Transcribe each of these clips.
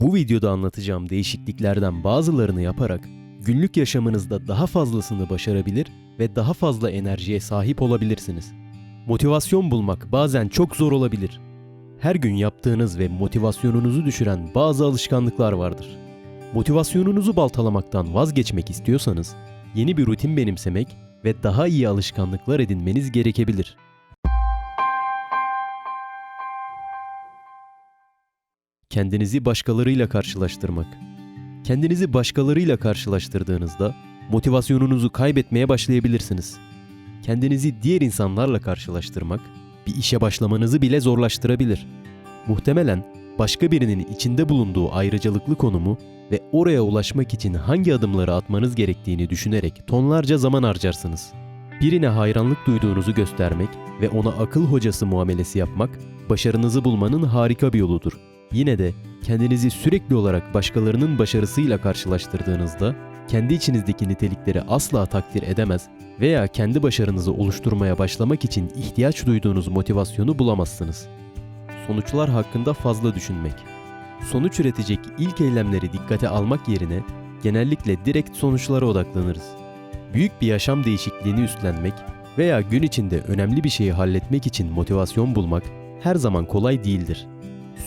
Bu videoda anlatacağım değişikliklerden bazılarını yaparak günlük yaşamınızda daha fazlasını başarabilir ve daha fazla enerjiye sahip olabilirsiniz. Motivasyon bulmak bazen çok zor olabilir. Her gün yaptığınız ve motivasyonunuzu düşüren bazı alışkanlıklar vardır. Motivasyonunuzu baltalamaktan vazgeçmek istiyorsanız yeni bir rutin benimsemek ve daha iyi alışkanlıklar edinmeniz gerekebilir. Kendinizi başkalarıyla karşılaştırmak. Kendinizi başkalarıyla karşılaştırdığınızda motivasyonunuzu kaybetmeye başlayabilirsiniz. Kendinizi diğer insanlarla karşılaştırmak bir işe başlamanızı bile zorlaştırabilir. Muhtemelen başka birinin içinde bulunduğu ayrıcalıklı konumu ve oraya ulaşmak için hangi adımları atmanız gerektiğini düşünerek tonlarca zaman harcarsınız. Birine hayranlık duyduğunuzu göstermek ve ona akıl hocası muamelesi yapmak başarınızı bulmanın harika bir yoludur. Yine de kendinizi sürekli olarak başkalarının başarısıyla karşılaştırdığınızda kendi içinizdeki nitelikleri asla takdir edemez veya kendi başarınızı oluşturmaya başlamak için ihtiyaç duyduğunuz motivasyonu bulamazsınız. Sonuçlar hakkında fazla düşünmek. Sonuç üretecek ilk eylemleri dikkate almak yerine genellikle direkt sonuçlara odaklanırız. Büyük bir yaşam değişikliğini üstlenmek veya gün içinde önemli bir şeyi halletmek için motivasyon bulmak her zaman kolay değildir.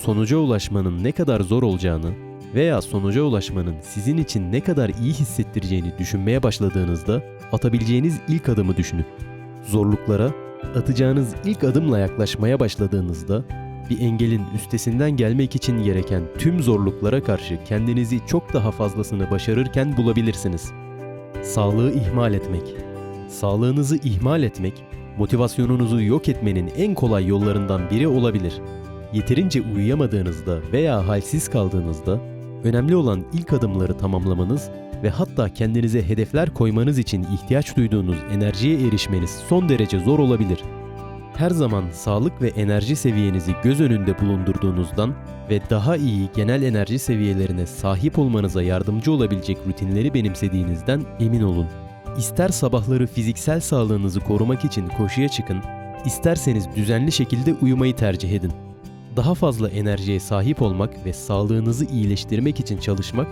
Sonuca ulaşmanın ne kadar zor olacağını veya sonuca ulaşmanın sizin için ne kadar iyi hissettireceğini düşünmeye başladığınızda atabileceğiniz ilk adımı düşünün. Zorluklara atacağınız ilk adımla yaklaşmaya başladığınızda bir engelin üstesinden gelmek için gereken tüm zorluklara karşı kendinizi çok daha fazlasını başarırken bulabilirsiniz. Sağlığı ihmal etmek. Sağlığınızı ihmal etmek, motivasyonunuzu yok etmenin en kolay yollarından biri olabilir. Yeterince uyuyamadığınızda veya halsiz kaldığınızda önemli olan ilk adımları tamamlamanız ve hatta kendinize hedefler koymanız için ihtiyaç duyduğunuz enerjiye erişmeniz son derece zor olabilir. Her zaman sağlık ve enerji seviyenizi göz önünde bulundurduğunuzdan ve daha iyi genel enerji seviyelerine sahip olmanıza yardımcı olabilecek rutinleri benimsediğinizden emin olun. İster sabahları fiziksel sağlığınızı korumak için koşuya çıkın, isterseniz düzenli şekilde uyumayı tercih edin. Daha fazla enerjiye sahip olmak ve sağlığınızı iyileştirmek için çalışmak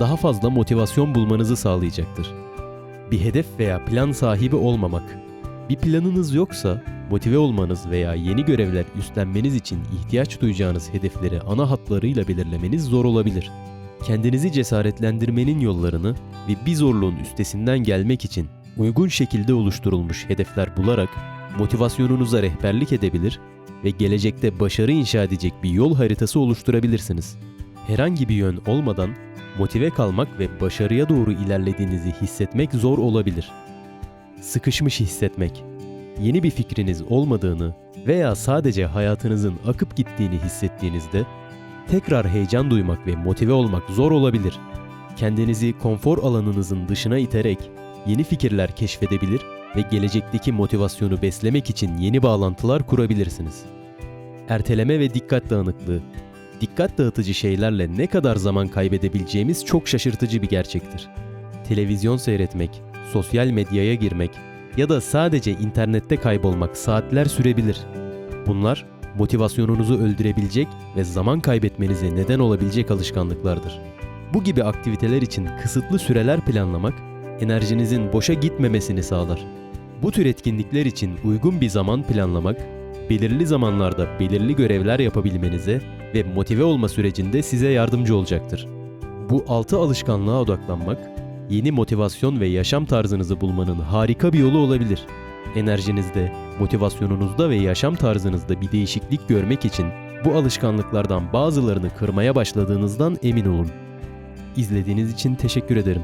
daha fazla motivasyon bulmanızı sağlayacaktır. Bir hedef veya plan sahibi olmamak. Bir planınız yoksa motive olmanız veya yeni görevler üstlenmeniz için ihtiyaç duyacağınız hedefleri ana hatlarıyla belirlemeniz zor olabilir. Kendinizi cesaretlendirmenin yollarını ve bir zorluğun üstesinden gelmek için uygun şekilde oluşturulmuş hedefler bularak motivasyonunuza rehberlik edebilir ve gelecekte başarı inşa edecek bir yol haritası oluşturabilirsiniz. Herhangi bir yön olmadan motive kalmak ve başarıya doğru ilerlediğinizi hissetmek zor olabilir. Sıkışmış hissetmek. Yeni bir fikriniz olmadığını veya sadece hayatınızın akıp gittiğini hissettiğinizde tekrar heyecan duymak ve motive olmak zor olabilir. Kendinizi konfor alanınızın dışına iterek yeni fikirler keşfedebilir ve gelecekteki motivasyonu beslemek için yeni bağlantılar kurabilirsiniz. Erteleme ve dikkat dağınıklığı. Dikkat dağıtıcı şeylerle ne kadar zaman kaybedebileceğimiz çok şaşırtıcı bir gerçektir. Televizyon seyretmek, sosyal medyaya girmek ya da sadece internette kaybolmak saatler sürebilir. Bunlar motivasyonunuzu öldürebilecek ve zaman kaybetmenize neden olabilecek alışkanlıklardır. Bu gibi aktiviteler için kısıtlı süreler planlamak enerjinizin boşa gitmemesini sağlar. Bu tür etkinlikler için uygun bir zaman planlamak, belirli zamanlarda belirli görevler yapabilmenize ve motive olma sürecinde size yardımcı olacaktır. Bu altı alışkanlığa odaklanmak, yeni motivasyon ve yaşam tarzınızı bulmanın harika bir yolu olabilir. Enerjinizde, motivasyonunuzda ve yaşam tarzınızda bir değişiklik görmek için bu alışkanlıklardan bazılarını kırmaya başladığınızdan emin olun. İzlediğiniz için teşekkür ederim.